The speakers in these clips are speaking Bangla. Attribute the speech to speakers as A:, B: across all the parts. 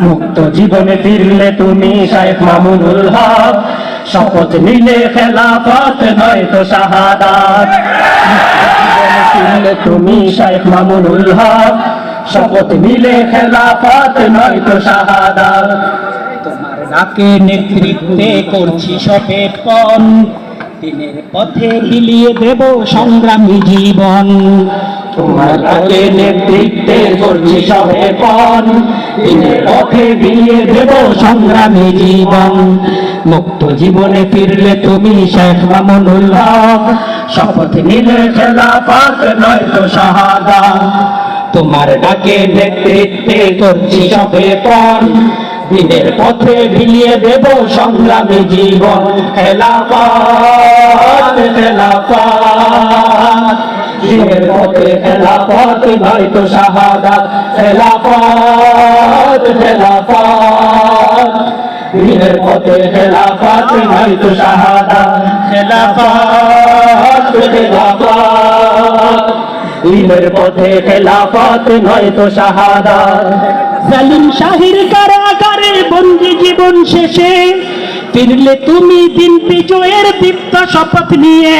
A: মুক্ত জীবনে ফিরলে তুমি শাহেখ মামুনুল হক। শপথ নিলে খেলাফত নয় তো শাহাদাত। ফিরলে তুমি শাহেখ মামুনুল হক। শপথ নিলে খেলাফত নয় তো শাহাদাত।
B: তোমার নেতৃত্বে করছি সপেট পণ। দিনের পথে বিলিয়ে দেব সংগ্রামী জীবন।
A: তোমার আগে নেতৃত্বে করছি সবে পণ। দিনের পথে বিয়ে দেব সংগ্রামী জীবন। মুক্ত জীবনে ফিরলে তুমি শেখ মামুনুল হক। শপথ নিলে নয় তো শাহাদা। তোমার ডাকে নেতৃত্বে করছি সবে পণ। দিনের পথে বিলিয়ে দেব সংগ্রামী জীবন। খেলাফত খেলাফত। দিনের পথে খেলাফত খেলাফত দিনের পথে খেলাফত নয় তো দিনের পথে খেলাফত নয় তো শাহাদাত।
B: জালিম শাহির কারাগারে বন্দি জীবন শেষে ফিরলে তুমি দিন বিজয়ের দীপ্ত শপথ নিয়ে।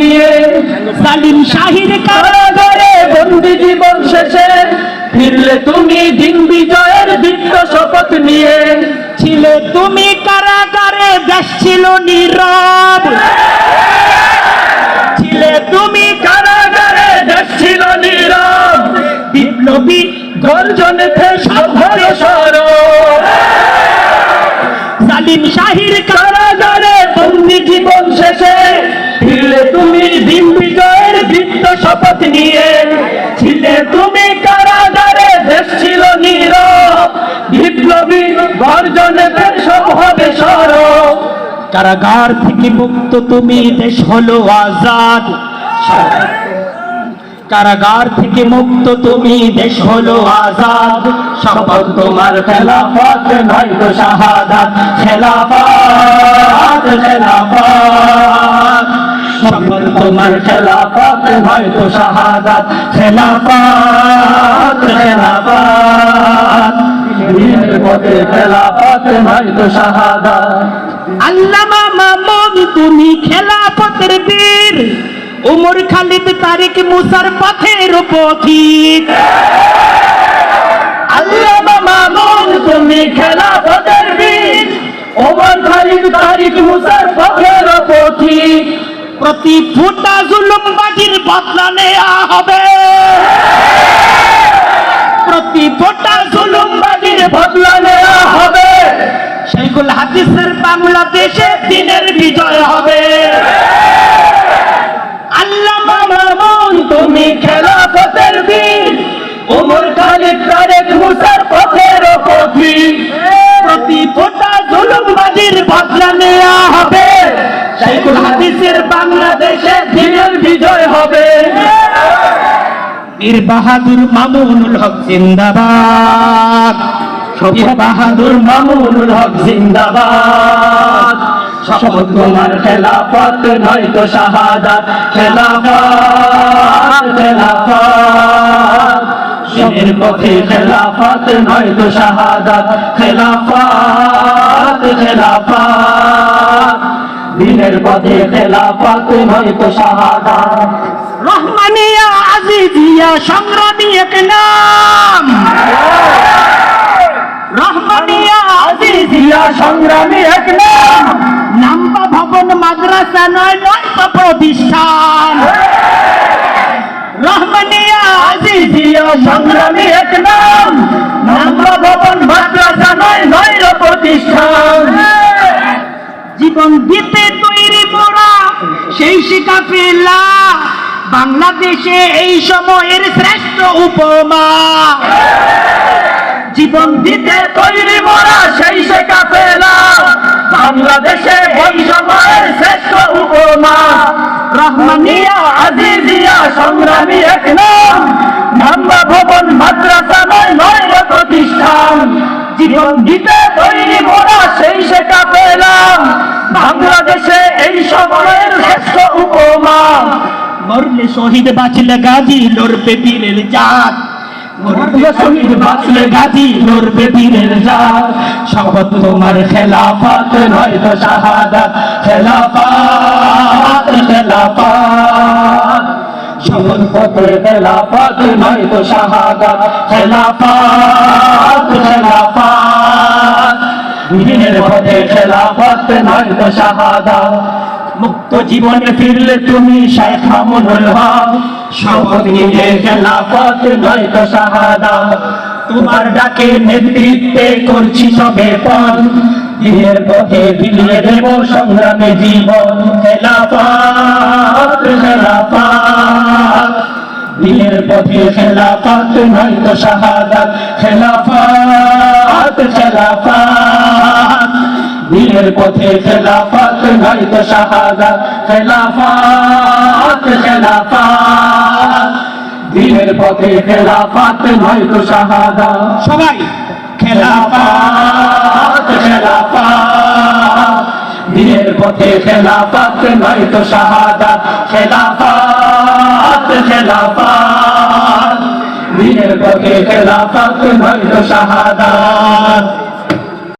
A: নিয়ে
B: জালিম শাহির কারাগারে
A: কারাগারে বন্দি জীবন শেষে ফিরলে তুমি দিন বিজয়ের দীপ্ত শপথ নিয়ে।
B: ছিলে তুমি কারাগারে দেশ ছিল নীরব। তুমি
A: দিন বিজয়ের দীপ্ত শপথ নিয়ে ছিলে তুমি কারাগারে, দেশ ছিল নীরব। বিপ্লবী গর্জনে সব হবে সরব।
B: কারাগার থেকে মুক্ত তুমি দেশ হলো আজাদ। কারাগার থেকে মুক্ত তুমি দেশ হলো আজাদ।
A: শপথ তোমার খেলাফত নয় তো শাহাদাত। খেলাফত খেলাফত। শপথ তোমার খেলাফত নয় তো শাহাদাত। খেলাফত খেলাফত। পথে খেলাফত নয় তো শাহাদাত।
B: আল্লামা মামুন, তুমি খেলাফতের বীর। উমর খালিদ তারিক মুসার পথের পথিক।
A: আল্লাহ মামুন, তুমি খেলাফতের বীর। ওমর খালিদ তারিক মুসার পথের পথিক।
B: প্রতি ফুটা জুলুম বাজির বদলা নেয়া হবে। প্রতি ফুটা জুলুম বাজির
A: বদলা নেওয়া হবে।
B: শেখুল হাদিসের বাংলাদেশে দিনের বিজয় হবে।
A: বীর
B: বাহাদুর মামুনুল হক জিন্দাবাদ।
A: বীর বাহাদুর মামুনুল হক জিন্দাবাদ। শপথ তোমার খেলাফত নয় তো শাহাদাত খেলাফত খেলাফত। দিনের পথে খেলাফত নয় তো শাহাদাত খেলাফত খেলাফত। দিনের পথে খেলাফত নয় তো শাহাদাত
B: রহমানিয়া আজিজিয়া সংগ্রামী এক নাম। রহমানিয়া
A: জিয়া সংগ্রামী এক নাম।
B: নাম্বা ভবন মাদ্রাসা নয় নয় প্রতিষ্ঠান। রহমানিয়া
A: জিয়া সংগ্রামী এক নাম। নাম্বা ভবন মাদ্রাসা নয় নয় প্রতিষ্ঠান।
B: জীবন দিতে তৈরি মোরা সেই শিকা পেলা বাংলাদেশে এই সময়ের শ্রেষ্ঠ উপমা।
A: জীবন দিতে তৈরি মোরা সেই সে কাফেলা বাংলাদেশে ওই সময়ের শ্রেষ্ঠ উপমা। রহমানিয়া, আজিজিয়া, সংগ্রামী এক নাম। নাম্বা ভবন, মাদ্রাসা নয় নয় প্রতিষ্ঠান। জীবন দিতে তৈরি মোরা সেই সে কাফেলা বাংলাদেশে এই সময়ের শহীদ শহীদ বাঁচলে গাজী, লড়বে বীরের জাত। শপথ তোমার খেলাফত নয় তো শাহাদাত। খেলাফত খেলাফত। শপথ পথে খেলাফত নয় তো শাহাদাত। খেলাফত খেলাফত। দিনের পথে খেলাফত নয় তো শাহাদাত। মুক্ত জীবনে ফিরলে তুমি তোমার ডাকে নেতৃত্বে করছি সবে পণ দিনের পথে বিলিয়ে দেব সংগ্রামে জীবন। খেলাফত খেলাফত। দিনের পথে খেলাফত নয় তো শাহাদাত খেলাফত খেলাফত। দিনের পথে খেলাফত নয় তো শাহাদাত খেলাফত খেলাফত দিনের পথে খেলাফত নয় তো শাহাদাত সবাই খেলাফত খেলাফত দিনের পথে খেলাফত নয় তো শাহাদাত খেলাফত খেলাফত দিনের পথে খেলাফত নয় তো শাহাদাত